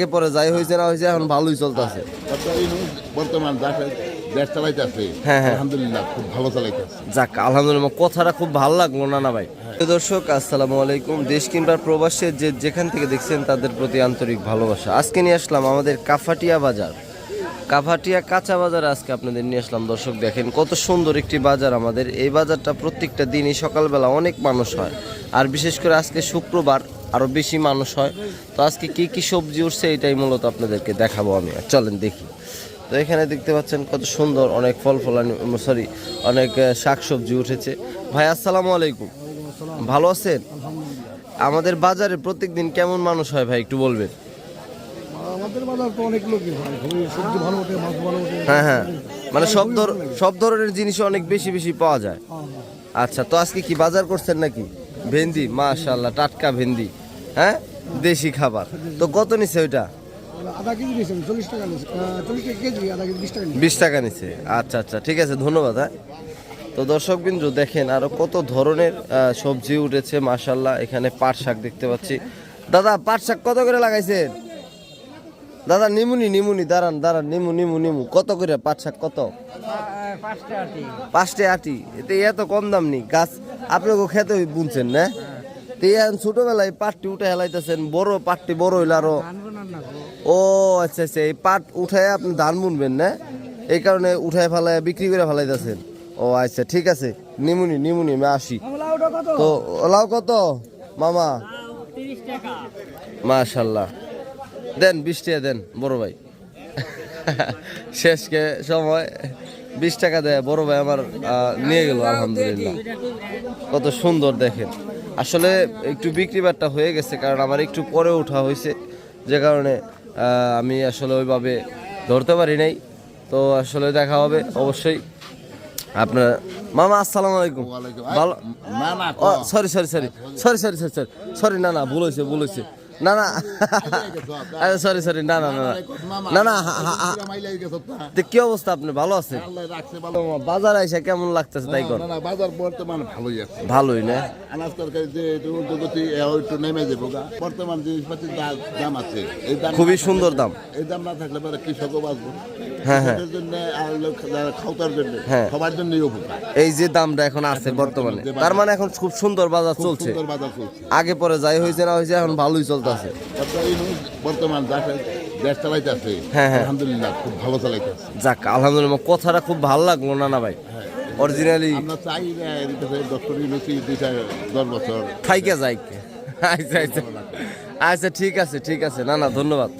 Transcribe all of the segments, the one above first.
আগে পরে যাই হয়েছে না হয়েছে এখন ভালোই চলতেছে। ইউনূস বর্তমান হ্যাঁ, হ্যাঁ। আলহামদুলিল্লাহ খুব ভালো চালাইতেছে। যাক আলহামদুলিল্লাহ কথাটা খুব ভালো লাগল না না ভাই দর্শক আসসালামু আলাইকুম। দেশ কিংবা প্রবাসের যে যেখান থেকে দেখছেন তাদের প্রতি আন্তরিক ভালোবাসা। আজকে নিয়ে আসলাম আমাদের কাফাটিয়া বাজার। কাফাটিয়া কাঁচা বাজার আজকে আপনাদের নিয়ে আসলাম। দর্শক দেখেন কত সুন্দর একটি বাজার আমাদের। এই বাজারটা প্রত্যেকটা দিনই সকালবেলা অনেক মানুষ হয়। আর বিশেষ করে আজকে শুক্রবার আরও বেশি মানুষ হয়। তো আজকে কি কি সবজি উঠছে এটাই মূলত আপনাদেরকে দেখাবো আমি। চলেন দেখি। তো এখানে দেখতে পাচ্ছেন কত সুন্দর অনেক ফল ফলানি সরি অনেক শাক সবজি উঠেছে। ভাই আসসালামু আলাইকুম। ভালো আছেন? আমাদের বাজারে প্রত্যেকদিন কেমন মানুষ হয় ভাই একটু বলবেন? আমাদের বাজার তো অনেক লোকই সবজি ভালো ওঠে মাছ ভালো ওঠে। হ্যাঁ হ্যাঁ। মানে সব ধর সব ধরনের জিনিস অনেক বেশি বেশি পাওয়া যায়। আচ্ছা তো আজকে কি বাজার করছেন নাকি? ভেন্দি মাশাল্লাহ টাটকা ভেন্দি হ্যাঁ? দেশি খাবার। তো কত নিছে ওইটা? আধা কেজি নিয়েছেন চল্লিশ টাকা নিয়েছে চল্লিশ টাকা কেজি আধা কেজি বিশ টাকা নিছে। আচ্ছা আচ্ছা ঠিক আছে ধন্যবাদ হ্যাঁ। তো দর্শক বিন্দু দেখেন আরও কত ধরনের সবজি উঠেছে মাশাল্লাহ এখানে পাট শাক দেখতে পাচ্ছি। দাদা পাট শাক কত করে লাগাইছেন? দাদা নিমুনি নিমুনি দাঁড়ান দাঁড়ান নিমু নিমু নিমু কত করে পাট শাক কত? পাঁচটে আটি। এতে এত কম দাম নেই। গাছ আপনাকে খেতে বুনছেন না? তো এই এখন ছোটবেলায় পাটটি উঠে হেলাইতেছেন বড় পাটটি বড় হইলে আরও ও আচ্ছা আচ্ছা এই পাট উঠায় আপনি ধান বুনবেন না? এই কারণে উঠায় ফেলায় বিক্রি করে ফেলাইতেছেন। ও আচ্ছা ঠিক আছে। নিমুনি নিমুনি আমি আসি। তো লাউ কত? মামা? মাশাল্লাহ। দেন বিশ টাকা দেন বড় ভাই। শেষকে সময় বিশ টাকা দেয় বড় ভাই আমার নিয়ে গেল আলহামদুলিল্লাহ। কত সুন্দর দেখেন। আসলে একটু বিক্রি বাট্টা হয়ে গেছে কারণ আমার একটু পরে ওঠা হয়েছে। যে কারণে আমি আসলে ওইভাবে ধরতে পারি নাই। তো আসলে দেখা হবে অবশ্যই। আপনার মামা আসসালামু আলাইকুম। ভালো sorry sorry sorry sorry sorry sorry sorry sorry না না ভুল হয়েছে ভুল হয়েছে। না না। আরে সরি সরি না না না না। না কি অবস্থা আপনি? ভালো আছেন? বাজার আইসা কেমন লাগতেছে তাই কর না না বাজার বর্তমান ভালোই আছে। ভালোই না? আনাজ তরকারি যে একটু নেমে যাব বর্তমান জিনিসপাতির দাম আছে। এই দাম খুবই সুন্দর দাম। এই দাম না থাকলে পরে কৃষকও বাঁচবো হ্যাঁ, হ্যাঁ। হ্যাঁ। এই যে দামটা এখন আছে বর্তমানে। তার মানে এখন খুব সুন্দর বাজার চলছে। চলছে। আগে পরে যাই হয়েছে না হয়েছে এখন ভালোই চলতেছে বর্তমান দেশে দেশ চালাইতেছে হ্যাঁ, হ্যাঁ। আলহামদুলিল্লাহ খুব ভালো চালাইতেছে। যাক আলহামদুলিল্লাহ কথাটা খুব ভালো লাগল না না ভাই? অরিজিনালি আমরা চাই যে এদিকে ডক্টর ইউনুসি দুইটা দশ বছর। থাইকে যাই আচ্ছা আচ্ছা। আচ্ছা ঠিক আছে ঠিক আছে। না না ধন্যবাদ।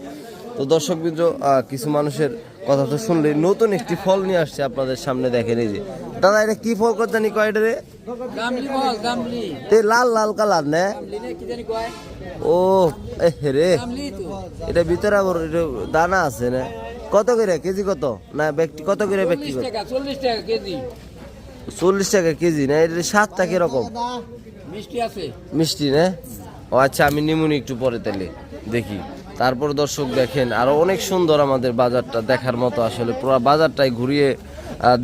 তো দর্শক বিন্দু কিছু মানুষের কথা তো শুনলে নতুন একটি ফল নিয়ে আসছে আপনাদের সামনে দেখেন এই যে। দাদা এটা কি ফল করতে জানি কয়টা রে? লাল লাল কালার না? লিনে কি জানি কয়। ও এ রে। এটা ভিতরে আবার এটা দানা আছে না? কত করে? কেজি কত? না ব্যক্তি কত করে ব্যক্তি চল্লিশ টাকা কেজি। চল্লিশ টাকা কেজি না? এটা স্বাদটা কীরকম? মিষ্টি আছে। মিষ্টি না? ও আচ্ছা আমি নিমুনি একটু পরে তাহলে দেখি। তারপর দর্শক দেখেন আরও অনেক সুন্দর আমাদের বাজারটা দেখার মতো আসলে পুরো বাজারটাই ঘুরিয়ে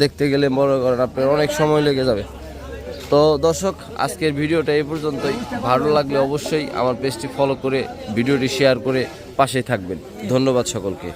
দেখতে গেলে মনে করেন আপনার অনেক সময় লেগে যাবে। তো দর্শক, আজকের ভিডিওটা এই পর্যন্তই। ভালো লাগলে অবশ্যই আমার পেজটি ফলো করে, ভিডিওটি শেয়ার করে পাশেই থাকবেন। ধন্যবাদ সকলকে।